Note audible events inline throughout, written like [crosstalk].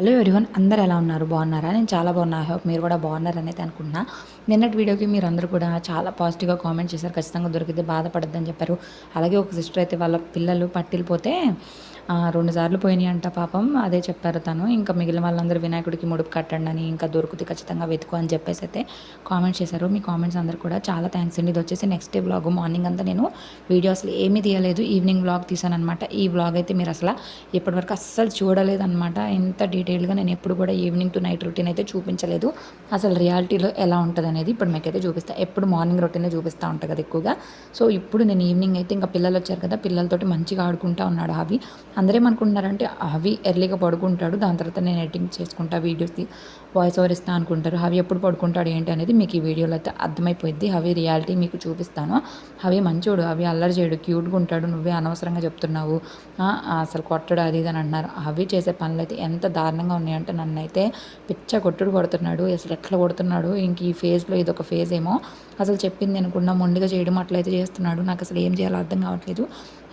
Hello everyone అందరు ఎలా ఉన్నారు? బాగున్నారా? నేను చాలా బాగున్నా. ఐ హోప్ మీరు కూడా బాగున్నారని అయితే అనుకుంటున్నా. నిన్నటి వీడియోకి మీరు అందరూ కూడా చాలా పాజిటివ్గా కామెంట్ చేశారు. ఖచ్చితంగా దొరికితే బాధపడద్దని చెప్పారు. అలాగే ఒక సిస్టర్ అయితే వాళ్ళ పిల్లలు పట్టిల్పోతే రెండు సార్లు పోయినాయి అంట పాపం. అదే చెప్పారు తను. ఇంకా మిగిలిన వాళ్ళందరూ వినాయకుడికి ముడుపు కట్టండి అని ఇంకా దొరుకుతుంది ఖచ్చితంగా వెతుకు అని చెప్పేసి అయితే కామెంట్స్ చేశారు. మీ కామెంట్స్ అందరు కూడా చాలా థ్యాంక్స్ అండి. ఇది వచ్చేసి నెక్స్ట్ డే బ్లాగ్ మార్నింగ్ అంతా నేను వీడియో అసలు ఏమీ తీయలేదు. ఈవినింగ్ బ్లాగ్ తీసాను అనమాట ఈ బ్లాగ్ అయితే మీరు అసలు ఇప్పటివరకు అస్సలు చూడలేదు అనమాట ఇంత డీటెయిల్గా నేను ఎప్పుడు కూడా ఈవినింగ్ టు నైట్ రొటీన్ అయితే చూపించలేదు. అసలు రియాలిటీలో ఎలా ఉంటుంది అనేది ఇప్పుడు మీకైతే చూపిస్తా. ఎప్పుడు మార్నింగ్ రొటీన్ చూపిస్తూ ఉంటుంది కదా ఎక్కువగా. సో ఇప్పుడు నేను ఈవినింగ్ అయితే ఇంకా పిల్లలు వచ్చారు కదా పిల్లలతోటి మంచిగా ఆడుకుంటా ఉన్నాడు అవి అందరేమనుకుంటున్నారంటే అవి ఎర్లీగా పడుకుంటాడు దాని తర్వాత నేను ఎడిటింగ్ చేసుకుంటా వీడియోస్ వాయిస్ ఓవర్ ఇస్తా అనుకుంటారు. అవి ఎప్పుడు పడుకుంటాడు ఏంటి అనేది మీకు ఈ వీడియోలో అయితే అర్థమైపోయింది అవి రియాలిటీ మీకు చూపిస్తాను. హవి మంచోడు. అవి అల్లరి చేయడు. క్యూట్గా ఉంటాడు. నువ్వే అనవసరంగా చెప్తున్నావు. అసలు కొట్టడు అది ఇది అని అన్నారు అవి చేసే పనులు అయితే ఎంత దారుణంగా ఉన్నాయంటే నన్ను అయితే పిచ్చ కొట్టుడు కొడుతున్నాడు. అసలు ఎట్లా కొడుతున్నాడు? ఇంక ఈ ఫేజ్లో ఇది ఒక ఫేజ్ ఏమో. అసలు చెప్పింది అనుకున్నా మొండిగా చేయడం అట్లయితే చేస్తున్నాడు. నాకు అసలు ఏం చేయాలో అర్థం కావట్లేదు.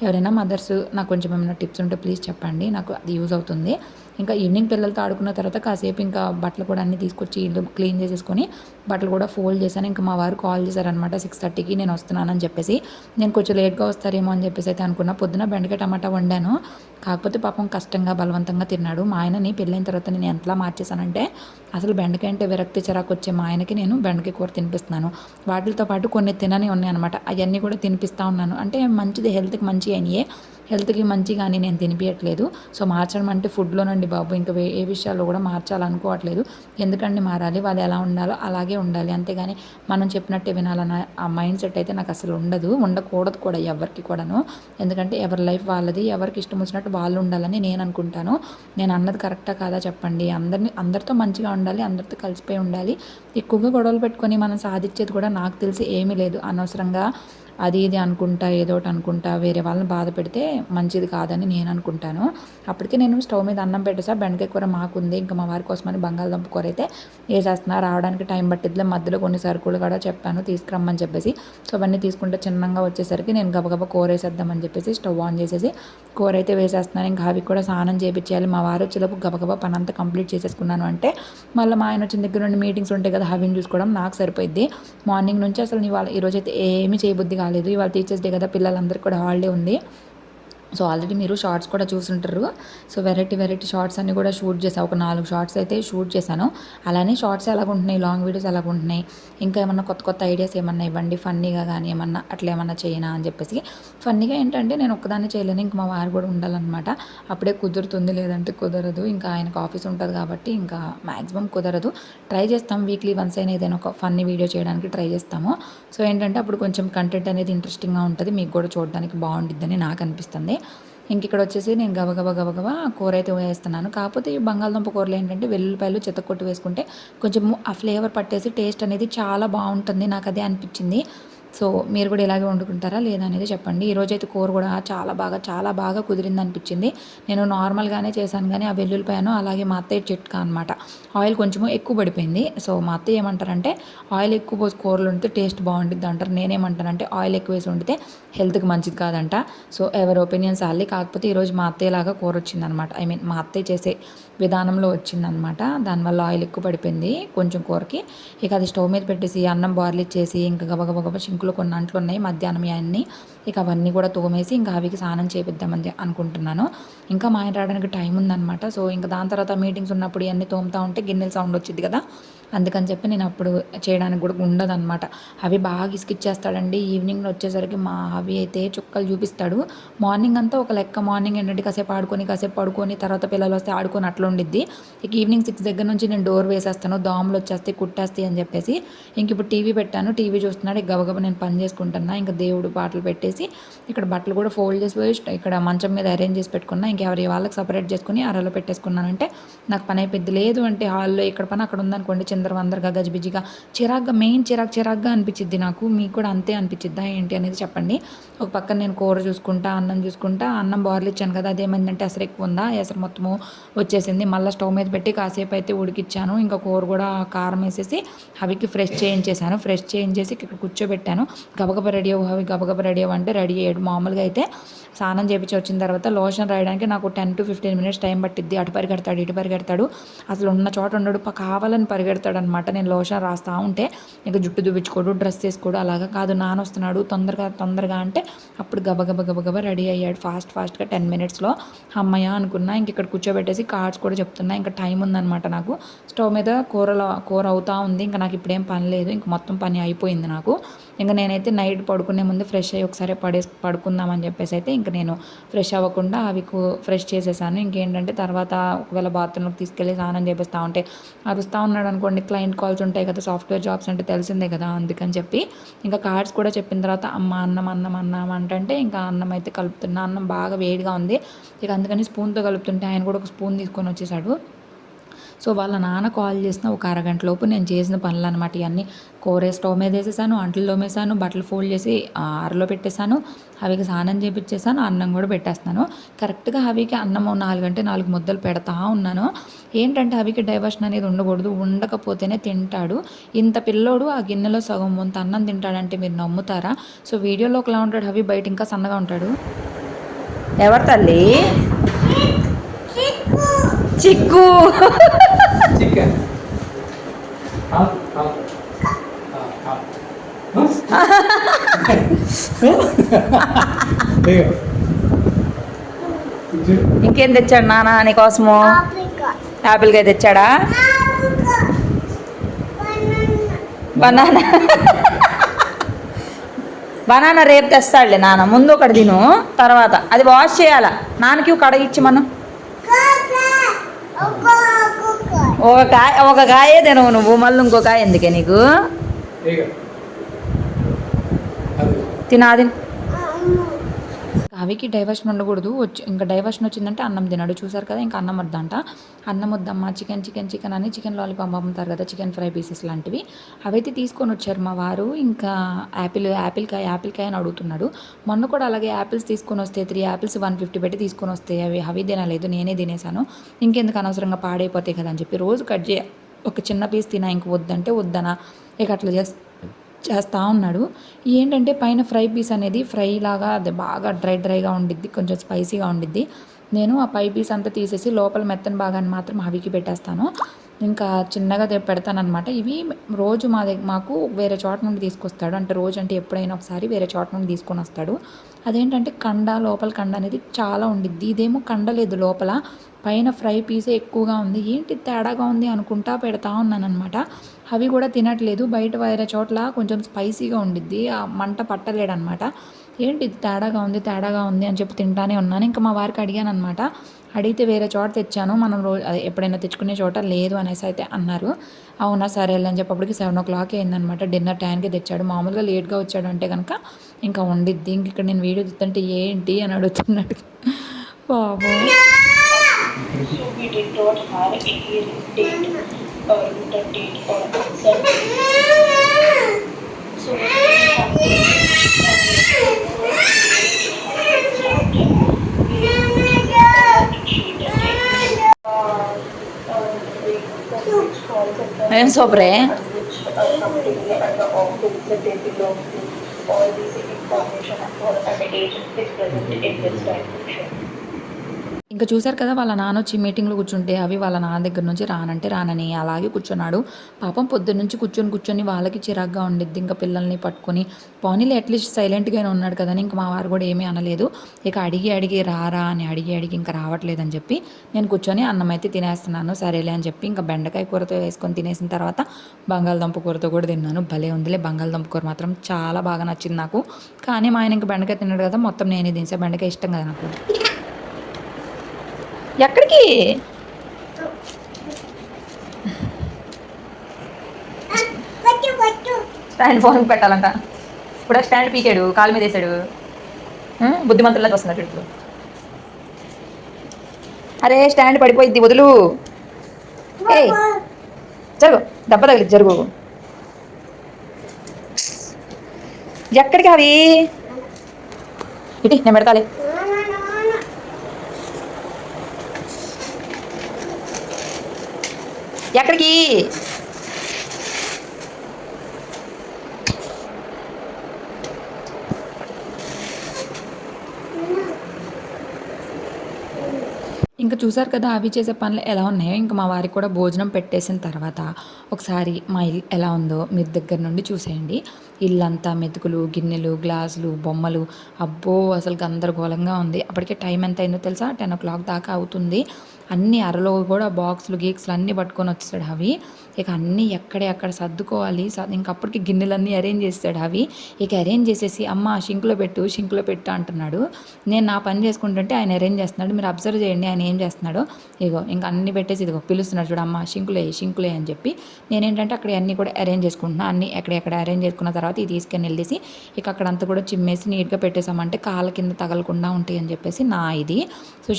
ఎవరైనా మదర్స్ నాకు కొంచెం ఏమైనా టిప్స్ ఉంటే ప్లీజ్ చెప్పండి. నాకు అది యూజ్ అవుతుంది. ఇంకా ఈవినింగ్ పిల్లలతో ఆడుకున్న తర్వాత కాసేపు ఇంకా బట్టలు కూడా అన్నీ తీసుకొచ్చి ఇల్లు క్లీన్ చేసేసుకొని బట్టలు కూడా ఫోల్డ్ చేశాను. ఇంకా మా వారు కాల్ చేశారనమాట సిక్స్ థర్టీకి నేను వస్తున్నానని చెప్పేసి. నేను కొంచెం లేట్గా వస్తారేమో అని చెప్పేసి అయితే అనుకున్నా. పొద్దున బెండకాయ టమాటా వండాను. కాకపోతే పాపం కష్టంగా బలవంతంగా తిన్నాడు. మా ఆయనని పెళ్ళైన తర్వాత నేను ఎంతలా మార్చేశానంటే అసలు బెండకాయ అంటే విరక్తి చిరాకు వచ్చే మా ఆయనకి నేను బెండకాయ కూర తినిపిస్తున్నాను. వాటితో పాటు కొన్ని తినని ఉన్నాయి అనమాట అవన్నీ కూడా తినిపిస్తూ ఉన్నాను. అంటే మంచిది హెల్త్కి మంచి అయినాయే. హెల్త్కి మంచి కానీ నేను తినిపించట్లేదు సో మార్చడం అంటే ఫుడ్లోనండి బాబు. ఇంకా ఏ విషయాల్లో కూడా మార్చాలనుకోవట్లేదు. ఎందుకండి మారాలి? వాళ్ళు ఎలా ఉండాలో అలాగే ఉండాలి. అంతేగాని మనం చెప్పినట్టే వినాలన్న ఆ మైండ్ సెట్ అయితే నాకు అసలు ఉండదు. ఉండకూడదు కూడా ఎవరికి కూడాను. ఎందుకంటే ఎవరి లైఫ్ వాళ్ళది ఎవరికి ఇష్టం వచ్చినట్టు వాళ్ళు ఉండాలని నేను అనుకుంటాను. నేను అన్నది కరెక్టా కాదా చెప్పండి. అందరిని అందరితో మంచిగా ఉండాలి అందరితో కలిసిపోయి ఉండాలి. ఎక్కువగా గొడవలు పెట్టుకొని మనం సాధించేది కూడా నాకు తెలిసి ఏమీ లేదు. అనవసరంగా అది ఇది అనుకుంటా ఏదో ఒకటి అనుకుంటా వేరే వాళ్ళని బాధ పెడితే మంచిది కాదని నేను అనుకుంటాను. అప్పటికే నేను స్టవ్ మీద అన్నం పెట్టేసా. బెండకాయ కూర మాకుంది. ఇంకా మా వారి కోసమని బంగాళదుంప కూర అయితే వేసేస్తున్నా. రావడానికి టైం పట్టిద్దిలే. మధ్యలో కొన్ని సరుకులు కూడా చెప్పాను. తీసుకురమ్మని చెప్పేసి. సో అవన్నీ తీసుకుంటే చిన్నంగా వచ్చేసరికి నేను గబగబ కూర వేసేద్దామని చెప్పేసి స్టవ్ ఆన్ చేసేసి కూర అయితే వేసేస్తున్నాను. ఇంకా అవి కూడా స్నానం చేయించాలి మా వారు వచ్చేలోపు గబగబా పని అంతా కంప్లీట్ చేసేసుకున్నాను. అంటే మళ్ళీ మా ఆయన వచ్చిన దగ్గర నుండి మీటింగ్స్ ఉంటాయి కదా హవిని చూసుకోవడం నాకు సరిపోయింది మార్నింగ్ నుంచి అసలు ఇవాళ ఈరోజు అయితే ఏమీ చేయబుద్ధి రాలేదు. ఇవాళ టీచర్స్ డే కదా పిల్లలందరికీ కూడా హాలిడే ఉంది. సో ఆల్రెడీ మీరు షార్ట్స్ కూడా చూసుంటారు. సో వెరైటీ వెరైటీ షార్ట్స్ అన్ని కూడా షూట్ చేశాను ఒక నాలుగు షార్ట్స్ అయితే షూట్ చేశాను. అలానే షార్ట్స్ ఎలాగ ఉంటున్నాయి లాంగ్ వీడియోస్ ఎలాగ ఉంటున్నాయి ఇంకా ఏమన్నా కొత్త కొత్త ఐడియాస్ ఏమన్నా ఇవ్వండి? ఫన్నీగా కానీ ఏమన్నా అట్లా ఏమన్నా చేయనా అని చెప్పేసి. ఫన్నీగా ఏంటంటే నేను ఒక్కదాన్ని చేయలేను. ఇంకా మా వారు కూడా ఉండాలన్నమాట. అప్పుడే కుదురుతుంది లేదంటే కుదరదు. ఇంకా ఆయనకు ఆఫీస్ ఉంటుంది కాబట్టి ఇంకా మ్యాక్సిమం కుదరదు. ట్రై చేస్తాం. వీక్లీ వన్స్ అయినా ఏదైనా ఒక ఫన్నీ వీడియో చేయడానికి ట్రై చేస్తాము. సో ఏంటంటే అప్పుడు కొంచెం కంటెంట్ అనేది ఇంట్రెస్టింగ్గా ఉంటుంది. మీకు కూడా చూడడానికి బాగుంటుందని నాకు అనిపిస్తుంది. ఇంక ఇక్కడ వచ్చేసి నేను గబగబ గబగబా కూర అయితే వేస్తున్నాను. కాకపోతే ఈ బంగాళదుంప కూరలు ఏంటంటే వెల్లుల్లిపాయలు చెత్త వేసుకుంటే కొంచెం ఆ ఫ్లేవర్ పట్టేసి టేస్ట్ అనేది చాలా బాగుంటుంది. నాకు అదే అనిపించింది. సో మీరు కూడా ఇలాగే వండుకుంటారా లేదా అనేది చెప్పండి. ఈరోజు అయితే కూర కూడా చాలా బాగా చాలా బాగా కుదిరింది అనిపించింది. నేను నార్మల్గానే చేశాను కానీ ఆ వెల్లుల్లిపాయను అలాగే మా అత్తయ్య చిట్కా అనమాట ఆయిల్ కొంచెం ఎక్కువ పడిపోయింది. సో మా అత్తయ్య ఏమంటారంటే ఆయిల్ ఎక్కువ పోసి కూరలు వండితే టేస్ట్ బాగుంటుంది అంటారు. నేనేమంటానంటే ఆయిల్ ఎక్కువ వేసి వండితే హెల్త్కి మంచిది కాదంట. సో ఎవరి ఒపీనియన్స్ అల్లి కాకపోతే ఈరోజు మా అత్తయ్యలాగా కూర వచ్చిందనమాట. ఐ మీన్ మా అత్తయ్య చేసే విధానంలో వచ్చిందనమాట. దానివల్ల ఆయిల్ ఎక్కువ పడిపోయింది కొంచెం కూరకి. ఇక అది స్టవ్ మీద పెట్టేసి అన్నం బార్లు ఇచ్చేసి ఇంకా గబగబ సింకులో కొన్ని అంట్లు ఉన్నాయి. మధ్యాహ్నం అన్నీ ఇక అవన్నీ కూడా తోమేసి ఇంకా అవికి స్నానం చేపిద్దామని అనుకుంటున్నాను. ఇంకా మా ఆయన రావడానికి టైం ఉందనమాట. సో ఇంకా దాని తర్వాత మీటింగ్స్ ఉన్నప్పుడు ఇవన్నీ తోముతా ఉంటే గిన్నెల సౌండ్ వచ్చింది కదా. అందుకని చెప్పి నేను అప్పుడు చేయడానికి కూడా ఉండదన్నమాట. అవి బాగా ఇసుకిచ్చేస్తాడండి. ఈవినింగ్లో వచ్చేసరికి మా అవి అయితే చుక్కలు చూపిస్తాడు. మార్నింగ్ అంతా ఒక లెక్క మార్నింగ్ ఏంటంటే కాసేపు ఆడుకొని కాసేపు పడుకొని తర్వాత పిల్లలు వస్తే ఆడుకొని అట్లా ఉండిద్ది. ఇక ఈవినింగ్ సిక్స్ దగ్గర నుంచి నేను డోర్ వేసేస్తాను దోమలు వచ్చేస్తే కుట్టేస్తాయి అని చెప్పేసి. ఇంక ఇప్పుడు టీవీ పెట్టాను. టీవీ చూస్తున్నాడు. గబగబ నేను పని చేసుకుంటున్నా. ఇంకా దేవుడు పాటలు పెట్టేసి ఇక్కడ బట్టలు కూడా ఫోల్డ్ చేసి ఇక్కడ మంచం మీద అరేంజ్ చేసి పెట్టుకున్నా. ఇంకెవరి వాళ్ళకి సపరేట్ చేసుకుని అరలో పెట్టేసుకున్నానంటే నాకు పని అయిపోద్ది లేదు అంటే హాల్లో ఇక్కడ పని అక్కడ ఉందనుకోండి చిన్న చిందర వందరగా గజిబిజిగా చిరాగ్గా మెయిన్ చిరాకు చిరాగ్గా అనిపించిద్ది నాకు. మీకు కూడా అంతే అనిపించిద్దా ఏంటి అనేది చెప్పండి. ఒక పక్కన నేను కూర చూసుకుంటా అన్నం చూసుకుంటా అన్నం బార్లు ఇచ్చాను కదా అదేమైందంటే ఎసరు ఎక్కువ ఉందా? ఎసరు మొత్తము వచ్చేసింది. మళ్ళీ స్టవ్ మీద పెట్టి కాసేపు అయితే ఉడికిచ్చాను. ఇంకా కూర కూడా కారం వేసేసి అవికి ఫ్రెష్ చేయించేశాను. ఫ్రెష్ చేయించేసి ఇక్కడ కూర్చోబెట్టాను. గబగబ రెడీ అవ్వు అవి గబగబ రెడీ అవ్వంటే రెడీ అయ్యాడు. మామూలుగా అయితే స్నానం చేపించి వచ్చిన తర్వాత లోషన్ రాయడానికి నాకు ten to fifteen minutes time పట్టిద్ది. అటు పరిగెడతాడు ఇటు పరిగెడతాడు. అసలు ఉన్న చోట ఉండడు. కావాలని పరిగెడతాడు. అనమాట నేను లోషన్ రాస్తా ఉంటే ఇంకా జుట్టు దువ్వించుకోడు డ్రెస్ వేసుకోడు అలాగా కాదు. నాన్న వస్తున్నాడు తొందరగా తొందరగా అంటే అప్పుడు గబగబ గబగబ రెడీ అయ్యాడు. ఫాస్ట్ ఫాస్ట్గా టెన్ మినిట్స్లో అమ్మయ్య అనుకున్నా ఇంక ఇక్కడ కూర్చోబెట్టేసి కార్డ్స్ కూడా చెప్తున్నా. ఇంకా టైం ఉందన్నమాట నాకు. స్టవ్ మీద కూరలో కూర అవుతా ఉంది. ఇంకా నాకు ఇప్పుడేం పని లేదు. ఇంక మొత్తం పని అయిపోయింది నాకు. ఇంకా నేనైతే నైట్ పడుకునే ముందు ఫ్రెష్ అయ్యి ఒకసారి పడేసి పడుకుందామని చెప్పేసి అయితే ఇంకా నేను ఫ్రెష్ అవ్వకుండా అవి ఫ్రెష్ చేసేసాను. ఇంకేంటంటే తర్వాత ఒకవేళ బాత్రూంలోకి తీసుకెళ్ళి స్నానం చేపిస్తూ ఉంటే అరుస్తూ ఉన్నాడు అనుకోండి. క్లయింట్ కాల్స్ ఉంటాయి కదా సాఫ్ట్వేర్ జాబ్స్ అంటే తెలిసిందే కదా అందుకని చెప్పి. ఇంకా కార్డ్స్ కూడా చెప్పిన తర్వాత అమ్మ అన్నం అన్నం అన్నం అంటే ఇంకా అన్నం అయితే కలుపుతున్నా. అన్నం బాగా వేడిగా ఉంది. ఇక అందుకని స్పూన్తో కలుపుతుంటే ఆయన కూడా ఒక స్పూన్ తీసుకొని వచ్చేసాడు. సో వాళ్ళ నాన్న కాల్ చేసిన ఒక అరగంట లోపు నేను చేసిన పనులు అనమాట ఇవన్నీ. కూర స్టవ్ మీద వేసేసాను అంట్లు తోమేసాను బట్టలు ఫోల్డ్ చేసి ఆ, అరలో పెట్టేశాను హవికి స్నానం చేపించేసాను అన్నం కూడా పెట్టేస్తాను కరెక్ట్గా హవికి అన్నం నాలుగు అంటే నాలుగు ముద్దలు పెడతా ఉన్నాను. ఏంటంటే హవికి డైవర్షన్ అనేది ఉండకూడదు ఉండకపోతేనే తింటాడు. ఇంత పిల్లోడు ఆ గిన్నెలో సగం వంత అన్నం తింటాడంటే మీరు నమ్ముతారా? సో వీడియోలో ఒకలా ఉంటాడు హవి బయట ఇంకా సన్నగా ఉంటాడు. ఎవరు తల్లి? చిక్కు. ఇంకేం తెచ్చాడు నాన్న నీకోసము యాపిల్ కాయ తెచ్చాడా? బనానా. బనానా రేపు తెస్తాడులే నాన్న ముందు ఒకటి తిను తర్వాత. అది వాష్ చేయాలా? నాన్నకి ఒక కడ ఇచ్చి మనం. ఒక కాయ ఒక కాయే తినవు నువ్వు. మళ్ళీ ఇంకో కాయ ఎందుకే నీకు. తినాది అవికి డైవర్షన్ ఉండకూడదు. వచ్చి ఇంకా డైవర్షన్ వచ్చిందంటే అన్నం తినడు. చూసారు కదా ఇంకా అన్నం వద్దంట. అన్నం వద్దమ్మా చికెన్ చికెన్ చికెన్ అని చికెన్ లాలీపాప్ అమ్ముతారు కదా చికెన్ ఫ్రై పీసెస్ లాంటివి. అవైతే తీసుకొని వచ్చారు మా వారు. ఇంకా యాపిల్ యాపిల్ కాయ యాపిల్ కాయ అని అడుగుతున్నాడు. మొన్న కూడా అలాగే యాపిల్స్ తీసుకొని వస్తే త్రీ యాపిల్స్ వన్ ఫిఫ్టీ పెట్టి తీసుకొని వస్తే అవి అవి తినలేదు. నేనే తినేసాను ఇంకెందుకు అనవసరంగా పాడైపోతాయి కదా అని చెప్పి రోజు కట్ చే ఒక చిన్న పీస్ తినా ఇంక వద్దంటే వద్దనా? ఇక అట్లా చేస్తే చేస్తూ ఉన్నాడు. ఏంటంటే పైన ఫ్రై పీస్ అనేది ఫ్రై లాగా అది బాగా డ్రై డ్రైగా ఉండిద్ది కొంచెం స్పైసీగా ఉండిద్ది. నేను ఆ పై పీస్ అంతా తీసేసి లోపల మెత్తని భాగాన్ని మాత్రం హవికి పెట్టేస్తాను. ఇంకా చిన్నగా పెడతానమాట పెడతానన్నమాట. ఇవి రోజు మా దగ్గర మాకు వేరే చోట నుండి తీసుకొస్తాడు. అంటే రోజు అంటే ఎప్పుడైనా ఒకసారి వేరే చోట నుండి తీసుకొని వస్తాడు. అదేంటంటే కండ లోపల కండ అనేది చాలా ఉండిద్ది. ఇదేమో కండ లేదు లోపల. పైన ఫ్రై పీసే ఎక్కువగా ఉంది. ఏంటి తేడాగా ఉంది అనుకుంటా పెడతా ఉన్నానమాట అవి కూడా తినట్లేదు. బయట వేరే చోట్ల కొంచెం స్పైసీగా ఉండిద్ది. ఆ మంట పట్టలేడనమాట ఏంటి ఇది తేడాగా ఉంది తేడాగా ఉంది అని చెప్పి తింటానే ఉన్నాను. ఇంకా మా వారికి అడిగాను అనమాట అడిగితే వేరే చోట తెచ్చాను. మనం రోజు ఎప్పుడైనా తెచ్చుకునే చోట లేదు అనేసి అయితే అన్నారు. అవునా సరే అని చెప్పప్పటికి సెవెన్ ఓ క్లాక్ అయిందనమాట డిన్నర్ టైంకి తెచ్చాడు. మామూలుగా లేట్గా వచ్చాడు అంటే కనుక ఇంకా ఉండిద్ది. ఇంక ఇక్కడ నేను వీడియో తీస్తుంటే ఏంటి అని అడుగుతున్నాడు. [laughs] బాబు or rotate or circulate. So Ayun, sobre. Which are completely under optics that they belong to all these information and all the meditation is present in this dimension. ఇంకా చూశారు కదా వాళ్ళ నాన్న వచ్చి మీటింగ్లో కూర్చుంటే అవి వాళ్ళ నాన్న దగ్గర నుంచి రానంటే రానని అలాగే కూర్చున్నాడు. పాపం పొద్దున్న నుంచి కూర్చొని కూర్చొని వాళ్ళకి చిరాగ్గా ఉండిద్ది. ఇంకా పిల్లల్ని పట్టుకొని పోనీలు అట్లీస్ట్ సైలెంట్గానే ఉన్నాడు కదా ఇంకా మా వారు కూడా ఏమీ అనలేదు. ఇక అడిగి అడిగి రారా అని అడిగి అడిగి ఇంకా రావట్లేదని చెప్పి నేను కూర్చొని అన్నం అయితే తినేస్తున్నాను సరేలే అని చెప్పి ఇంకా బెండకాయ కూరతో వేసుకొని తినేసిన తర్వాత బంగాళదుంప కూరతో కూడా తిన్నాను. భలే ఉందిలే బంగాళదుంప కూర మాత్రం చాలా బాగా నచ్చింది నాకు. కానీ మా ఆయన ఇంకా బెండకాయ తిన్నాడు కదా మొత్తం నేనే తినేసా బెండకాయ ఇష్టం కదా నాకు. ఎక్కడికి? స్టాండ్ ఫోన్ పెట్టాలంట. ఇప్పుడు స్టాండ్ పీకాడు కాలు మీద వేసాడు. బుద్ధిమంతుల్లా చూస్తున్నాడు ఇప్పుడు. అరే స్టాండ్ పడిపోయింది వదులు. ఏ చదువు దెబ్బ తగిలి జరుగు. ఎక్కడికి అవి? ఇటు నేను పెడతాలే. ఎక్కడికి? ఇంకా చూసారు కదా అవి చేసే పనులు ఎలా ఉన్నాయో? ఇంకా మా వారికి కూడా భోజనం పెట్టేసిన తర్వాత ఒకసారి మా ఇల్లు ఎలా ఉందో మీరు దగ్గర నుండి చూసేయండి. ఇల్లంతా మెతుకులు గిన్నెలు గ్లాసులు బొమ్మలు. అబ్బో అసలు గందరగోళంగా ఉంది. అప్పటికే టైం ఎంత అయిందో తెలుసా? టెన్ ఓ క్లాక్ దాకా అవుతుంది. అన్ని అరలో కూడా బాక్సులు గీక్స్లు అన్నీ పట్టుకొని వచ్చేసాడు అవి ఇక అన్నీ ఎక్కడే అక్కడ సర్దుకోవాలి. ఇంకప్పటికి ఇంక అప్పటికి గిన్నెలన్నీ అరేంజ్ చేస్తాడు అవి ఇక అరేంజ్ చేసేసి అమ్మ షింక్లో పెట్టు షింక్లో పెట్టు అంటున్నాడు. నేను నా పని చేసుకుంటుంటే ఆయన అరేంజ్ చేస్తున్నాడు. మీరు అబ్జర్వ్ చేయండి ఆయన ఏం చేస్తున్నాడో. ఇగో ఇంకా అన్ని పెట్టేసి ఇదిగో పిలుస్తున్నాడు చూడు అమ్మ షింకులే షింకులే అని చెప్పి. నేనేంటంటే అక్కడ అన్నీ కూడా అరేంజ్ చేసుకుంటున్నా. అన్ని ఎక్కడెక్కడ అరేంజ్ చేసుకున్న తర్వాత ఇది తీసుకొని వెళ్ళేసి ఇక అక్కడంతా కూడా చిమ్మేసి నీట్గా పెట్టేసామంటే కాళ్ళ కింద తగలకుండా ఉంటాయి అని చెప్పేసి నా ఇది. సో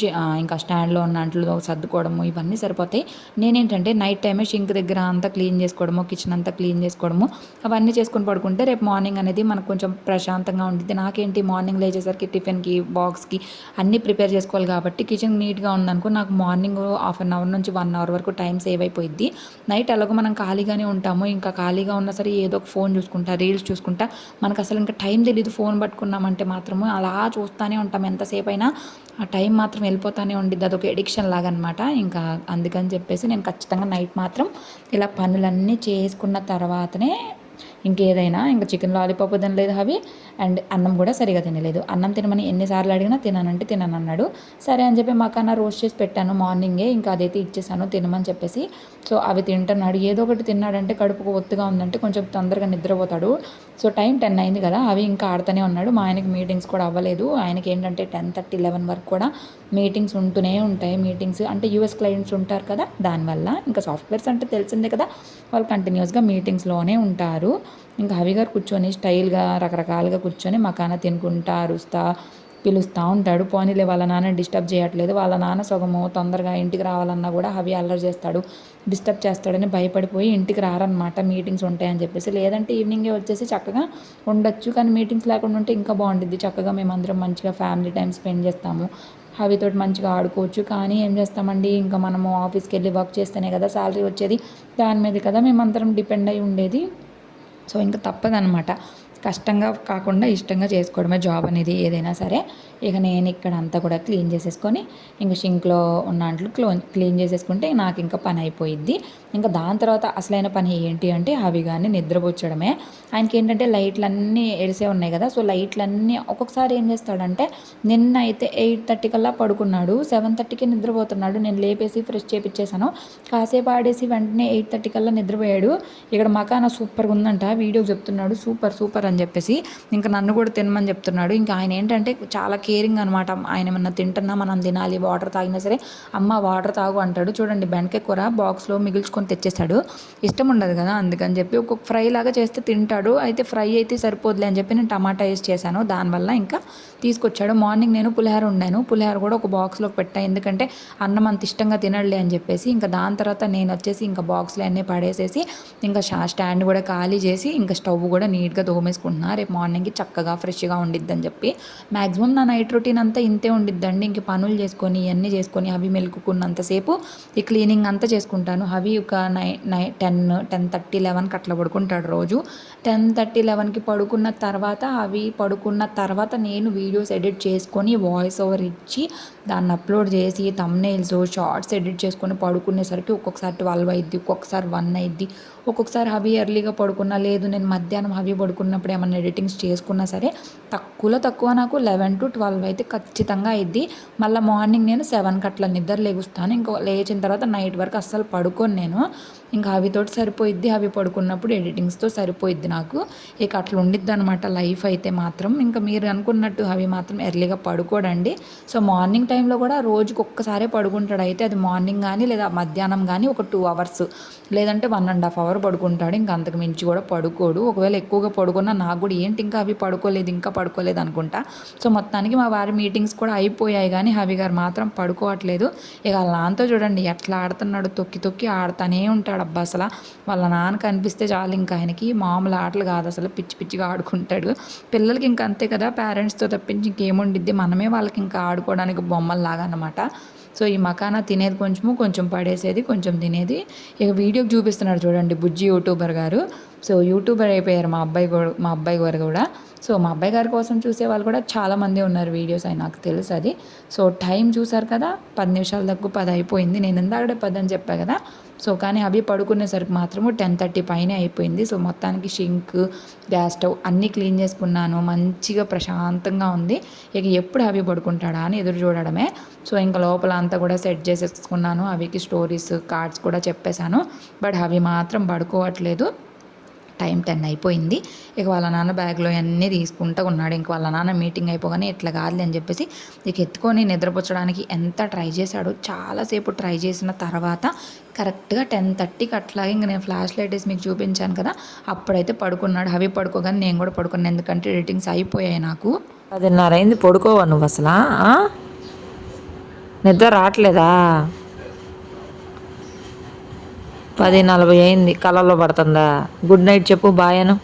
ఇంకా స్టాండ్లో ఉన్న అంట్లో సర్దుకోవడము ఇవన్నీ సరిపోతాయి. నేనేంటంటే నైట్ టైమే షింక్ దగ్గర అంతా క్లీన్ చేసుకోవడము కిచెన్ అంతా క్లీన్ చేసుకోవడము అవన్నీ చేసుకొని పడుకుంటే రేపు మార్నింగ్ అనేది మనకు కొంచెం ప్రశాంతంగా ఉంటుంది నాకేంటి మార్నింగ్ లేచేసరికి టిఫిన్కి బాక్స్కి అన్నీ ప్రిపేర్ చేసుకోవాలి కాబట్టి కిచెన్ నీట్గా ఉందనుకో నాకు మార్నింగ్ హాఫ్ అన్ అవర్ నుంచి వన్ అవర్ వరకు టైం సేవ్ అయిపోయింది నైట్ ఎలాగో మనం ఖాళీగానే ఉంటాము. ఇంకా ఖాళీగా ఉన్నా సరే ఏదో ఒక ఫోన్ చూసుకుంటా రీల్స్ చూసుకుంటా. మనకు అసలు ఇంకా టైం తెలియదు ఫోన్ పట్టుకున్నామంటే మాత్రము అలా చూస్తూనే ఉంటాం. ఎంతసేపు అయినా ఆ టైం మాత్రం వెళ్ళిపోతానే ఉండిద్ది. అదొక ఎడిక్షన్ లాగా అనమాట ఇంకా అందుకని చెప్పేసి నేను ఖచ్చితంగా నైట్ మాత్రం ఇలా పనులన్నీ చేసుకున్న తర్వాతనే ఇంకేదైనా ఇంకా చికెన్ లాలీపాప్ తినలేదు అవి అండ్ అన్నం కూడా సరిగా తినలేదు. అన్నం తినమని ఎన్నిసార్లు అడిగినా తినానంటే తినను అన్నాడు సరే అని చెప్పి మాకన్నా రోస్ట్ చేసి పెట్టాను మార్నింగే ఇంకా అదైతే ఇచ్చేసాను తినమని చెప్పేసి. సో అవి తింటున్నాడు. ఏదో ఒకటి తిన్నాడంటే కడుపుకు ఒత్తుగా ఉందంటే కొంచెం తొందరగా నిద్రపోతాడు. సో టైం టెన్ అయింది కదా అవి ఇంకా ఆడుతూనే ఉన్నాడు. మా ఆయనకి మీటింగ్స్ కూడా అవ్వలేదు. ఆయనకి ఏంటంటే టెన్ థర్టీ లెవెన్ వరకు కూడా మీటింగ్స్ ఉంటూనే ఉంటాయి. మీటింగ్స్ అంటే యూఎస్ క్లయింట్స్ ఉంటారు కదా దానివల్ల ఇంకా సాఫ్ట్వేర్స్ అంటే తెలిసిందే కదా. వాళ్ళు కంటిన్యూస్గా మీటింగ్స్లోనే ఉంటారు. ఇంకా హవి గారు కూర్చొని స్టైల్గా రకరకాలుగా కూర్చొని మకాన తినుకుంటా అరుస్తా పిలుస్తూ ఉంటాడు. పోనీలే వాళ్ళ నాన్న డిస్టర్బ్ చేయట్లేదు. వాళ్ళ నాన్న సగము తొందరగా ఇంటికి రావాలన్నా కూడా హవి అల్లరి చేస్తాడు. డిస్టర్బ్ చేస్తాడని భయపడిపోయి ఇంటికి రారనమాట మీటింగ్స్ ఉంటాయని చెప్పేసి. లేదంటే ఈవినింగే వచ్చేసి చక్కగా ఉండొచ్చు. కానీ మీటింగ్స్ లేకుండా ఉంటే ఇంకా బాగుంటుంది చక్కగా మేమందరం మంచిగా ఫ్యామిలీ టైం స్పెండ్ చేస్తాము. హవితోటి మంచిగా ఆడుకోవచ్చు. కానీ ఏం చేస్తామండి? ఇంకా మనము ఆఫీస్కి వెళ్ళి వర్క్ చేస్తేనే కదా శాలరీ వచ్చేది. దాని మీద కదా మేమందరం డిపెండ్ అయి ఉండేది. సో ఇంకా తప్పదనమాట కష్టంగా కాకుండా ఇష్టంగా చేసుకోవడమే జాబ్ అనేది ఏదైనా సరే. ఇక నేను ఇక్కడ అంతా కూడా క్లీన్ చేసేసుకొని ఇంకా షింక్లో ఉన్న అంట్లు క్లో క్లీన్ చేసేసుకుంటే నాకు ఇంకా పని అయిపోయిద్ది. ఇంకా దాని తర్వాత అసలైన పని ఏంటి అంటే అవి కానీ నిద్రపోచ్చడమే. ఆయనకి ఏంటంటే లైట్లన్నీ ఎరిసే ఉన్నాయి కదా సో లైట్లన్నీ ఒక్కొక్కసారి ఏం చేస్తాడంటే నిన్న అయితే ఎయిట్ థర్టీ కల్లా పడుకున్నాడు సెవెన్ థర్టీకి నిద్రపోతున్నాడు నేను లేపేసి ఫ్రెష్ చేపించేసాను కాసేపు ఆడేసి వెంటనే ఎయిట్ థర్టీ కల్లా నిద్రపోయాడు. ఇక్కడ మకాన సూపర్గా ఉందంట వీడియో చెప్తున్నాడు సూపర్ సూపర్ అని చెప్పేసి ఇంకా నన్ను కూడా తినమని చెప్తున్నాడు. ఇంకా ఆయన ఏంటంటే చాలా కేరింగ్ అనమాట ఆయన ఏమన్నా తింటున్నా మనం తినాలి వాటర్ తాగినా సరే అమ్మ వాటర్ తాగు అంటాడు. చూడండి బెండకాయ కూర బాక్స్లో మిగిల్చుకొని తెచ్చేస్తాడు. ఇష్టం ఉండదు కదా అందుకని చెప్పి ఒక్కొక్క ఫ్రై లాగా చేస్తే తింటాడు. అయితే ఫ్రై అయితే సరిపోదులే అని చెప్పి నేను టమాటా వేసి చేశాను. దానివల్ల ఇంకా తీసుకొచ్చాడు. మార్నింగ్ నేను పులిహోర ఉండాను పులిహోర కూడా ఒక బాక్స్లో పెట్టా. ఎందుకంటే అన్నం అంత ఇష్టంగా తినడలే అని చెప్పేసి ఇంకా దాని తర్వాత నేను వచ్చేసి ఇంకా బాక్స్లో అన్నీ పడేసేసి ఇంకా స్టాండ్ కూడా ఖాళీ చేసి ఇంకా స్టవ్ కూడా నీట్గా తోమేసుకుంటున్నా రేపు మార్నింగ్కి చక్కగా ఫ్రెష్గా ఉండిద్దని చెప్పి. మ్యాక్సిమం నా నైట్ రొటీన్ అంతా ఇంతే ఉండిద్దండి. ఇంక పనులు చేసుకొని ఇవన్నీ చేసుకొని అవి మెలుకున్నంతసేపు ఈ క్లీనింగ్ అంతా చేసుకుంటాను. అవి ఒక నై నై టెన్ టెన్ థర్టీ లెవెన్కి అట్లా పడుకుంటాడు రోజు. టెన్ థర్టీ లెవెన్కి పడుకున్న తర్వాత అవి పడుకున్న తర్వాత నేను వీడియోస్ ఎడిట్ చేసుకొని వాయిస్ ఓవర్ ఇచ్చి దాన్ని అప్లోడ్ చేసి తమ్నైల్స్ షార్ట్స్ ఎడిట్ చేసుకొని పడుకునేసరికి ఒక్కొక్కసారి ట్వెల్వ్ అయిద్ది ఒక్కొక్కసారి వన్ అయిద్ది. ఒక్కొక్కసారి హవి ఎర్లీగా పడుకున్నా లేదు నేను మధ్యాహ్నం హవి పడుకున్నప్పుడు ఏమైనా ఎడిటింగ్స్ చేసుకున్నా సరే తక్కువలో తక్కువ నాకు లెవెన్ టు ట్వెల్వ్ అయితే ఖచ్చితంగా అయిద్ది. మళ్ళీ మార్నింగ్ నేను సెవెన్కి అట్లా నిద్ర లేగుస్తాను. ఇంకో లేచిన తర్వాత నైట్ వరకు అస్సలు పడుకోను నేను. ఇంకా అవితోటి సరిపోయిద్ది. అవి పడుకున్నప్పుడు ఎడిటింగ్స్తో సరిపోయిద్ది నాకు. ఇక అట్లా ఉండిద్ది అనమాట లైఫ్ అయితే మాత్రం. ఇంకా మీరు అనుకున్నట్టు అవి మాత్రం ఎర్లీగా పడుకోడండి. సో మార్నింగ్ టైంలో కూడా రోజుకి ఒక్కసారే పడుకుంటాడు. అయితే అది మార్నింగ్ కానీ లేదా మధ్యాహ్నం కానీ ఒక టూ అవర్స్ లేదంటే వన్ అండ్ హాఫ్ అవర్ పడుకుంటాడు. ఇంకా అంతకు మించి కూడా పడుకోడు. ఒకవేళ ఎక్కువగా పడుకున్నా నాకు కూడా ఏంటి ఇంకా అవి పడుకోలేదు ఇంకా పడుకోలేదు అనుకుంటా. సో మొత్తానికి మా వారి మీటింగ్స్ కూడా అయిపోయాయి కానీ హవి గారు మాత్రం పడుకోవట్లేదు. ఇక అలా అంతా చూడండి ఎట్లా ఆడుతున్నాడు తొక్కి తొక్కి ఆడుతూనే ఉంటాడు. అబ్బా అసలు. వాళ్ళ నాన్న కనిపిస్తే చాలు ఇంకా ఆయనకి మామూలు ఆటలు కాదు అసలు. పిచ్చి పిచ్చిగా ఆడుకుంటాడు. పిల్లలకి ఇంకా అంతే కదా పేరెంట్స్తో తప్పించి ఇంకేముండిద్ది. మనమే వాళ్ళకి ఇంకా ఆడుకోవడానికి బొమ్మల్లాగా అనమాట సో ఈ మకానా తినేది కొంచెము కొంచెం పడేసేది కొంచెం తినేది. ఇక వీడియోకి చూపిస్తున్నాడు చూడండి బుజ్జి యూట్యూబర్ గారు. సో యూట్యూబర్ అయిపోయారు మా అబ్బాయి కూడా మా అబ్బాయి గారు కూడా. సో మా అబ్బాయి గారి కోసం చూసే వాళ్ళు కూడా చాలామంది ఉన్నారు వీడియోస్ అయి నాకు తెలుసు అది. సో టైం చూసారు కదా పది నిమిషాల దగ్గర పది అయిపోయింది. నేను ఇందాకడే పది అని చెప్పా కదా సో కానీ అవి పడుకునేసరికి మాత్రము టెన్ థర్టీ పైన అయిపోయింది. సో మొత్తానికి షింక్ గ్యాస్ స్టవ్ అన్నీ క్లీన్ చేసుకున్నాను. మంచిగా ప్రశాంతంగా ఉంది. ఇక ఎప్పుడు అవి పడుకుంటాడా అని ఎదురు చూడడమే. సో ఇంకా లోపల అంతా కూడా సెట్ చేసేసుకున్నాను. అవికి స్టోరీస్ కార్డ్స్ కూడా చెప్పేశాను. బట్ అవి మాత్రం పడుకోవట్లేదు. టైం టెన్ అయిపోయింది. ఇక వాళ్ళ నాన్న బ్యాగ్లో అన్నీ తీసుకుంటూ ఉన్నాడు. ఇంక వాళ్ళ నాన్న మీటింగ్ అయిపోగానే ఇట్లా కాదులే అని చెప్పేసి ఇక ఎత్తుకొని నిద్రపుచ్చడానికి ఎంత ట్రై చేశాడో చాలాసేపు ట్రై చేసిన తర్వాత కరెక్ట్గా టెన్ థర్టీకి అట్లాగే ఇంక నేను ఫ్లాష్ లైట్ వేసి మీకు చూపించాను కదా అప్పుడైతే పడుకున్నాడు. అవి పడుకోగానే నేను కూడా పడుకున్నాను ఎందుకంటే రేటింగ్స్ అయిపోయాయి నాకు. పదిన్నర అయింది. పడుకోవా నువ్వు అసలు? నిద్ర రావట్లేదా? పది నలభై అయింది. కళ్ళల్లో పడుతుందా? గుడ్ నైట్ చెప్పు బాయ్ అను.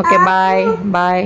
Okay bye bye